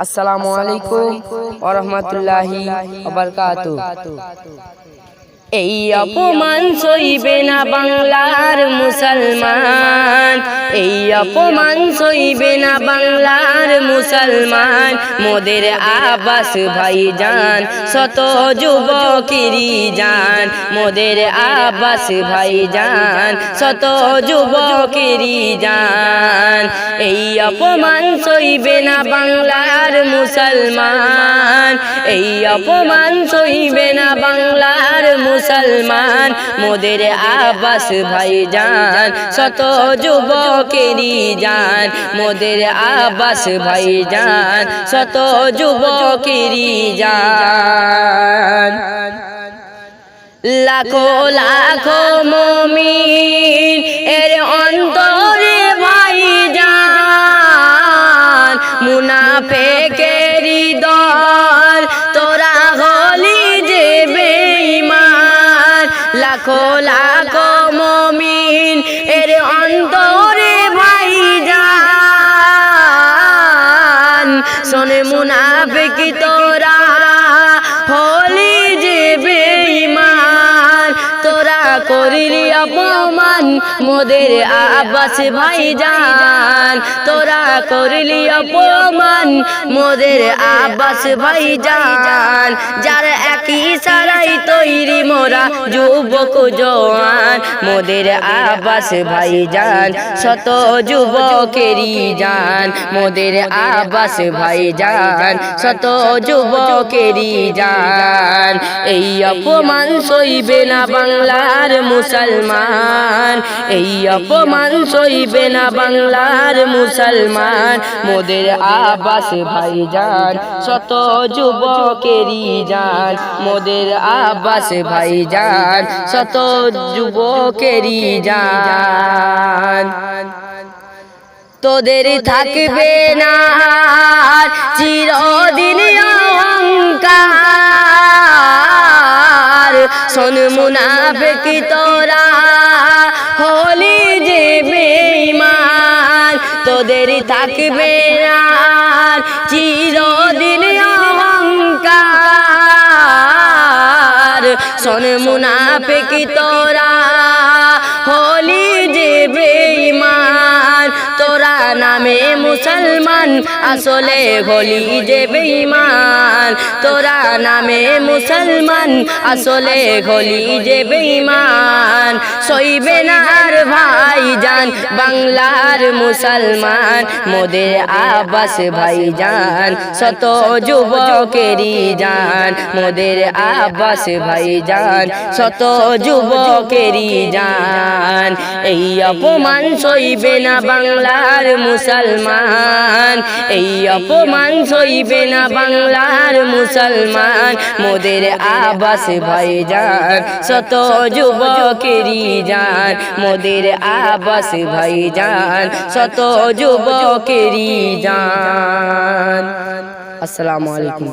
আসসালামু আলাইকুম ওরহমতুল্লাহি এই অপমান সইবে না বাংলার মুসলমান। এই অপমান সইবে না বাংলার মুসলমান। মোদের আবাস ভাই যান শত যুবকেরই যান মোদের আবাস ভাই যান শত যুবকেরই যান এই অপমান সইবে না বাংলার মুসলমান। এই অপমান সইবে না বাংলার মুসলমান। মোদের আবাস ভাই যান শত যুবকেরই যান মোদের আবাস ভাই যান শত যুবকেরই যান লাখো লাখো মমিন মুনাফেকেরি দল, তোরা হলি যে বেঈমান। লাখো লাখো মমিন এর অন্তরে ভাই যান শোনে মুনাফিক তোরা হলি যে বেঈমান। তোরা করিলি অপমান মোদের আবাস ভাই যান তোরা করিলি অপমান মোদের আবাস ভাই যান যার একই সারাই তৈরি মোরা যুবক জোয়ান। মোদের আবাস ভাই যান শত যুবকেরই যান মোদের আবাস ভাই যান শত যুবকেরই যান এই অপমান সইবে না বাংলার মুসলমান। এই অপমান সইবে না বাংলার মুসলমান। মোদের আবাস ভাই যান শত যুবকেরই যান মোদের আবাস ভাই যান শত যুবকেরই যান তোদের থাকবে না চিরদিন অহংকার। শোন মুনাফিক তোরা হলি যে বেমার তোদের থাকবে আর চিরদিন অহংকার। শোন কি তোরা, হলি যে বেঈমান তোরা নামে মুসলমান, আসলে হলি যে বেঈমান। তোরা নামে মুসলমান, আসলে হলি যে বেঈমান। সইবে না আর ভাই যান বাংলার মুসলমান। মোদের আবাস ভাই যান শত যুবকেরই যান মোদের আবাস ভাই যান শত যুবকেরই যান এই অপমান সইবে না বাংলার মুসলমান। এই অপমান সইবে না বাংলার মুসলমান। মোদের আবাস ভাই যান শত যুবকেরই যান মোদের আবাস ভাই যান শত যুবকেরই যান আসসালামু আলাইকুম।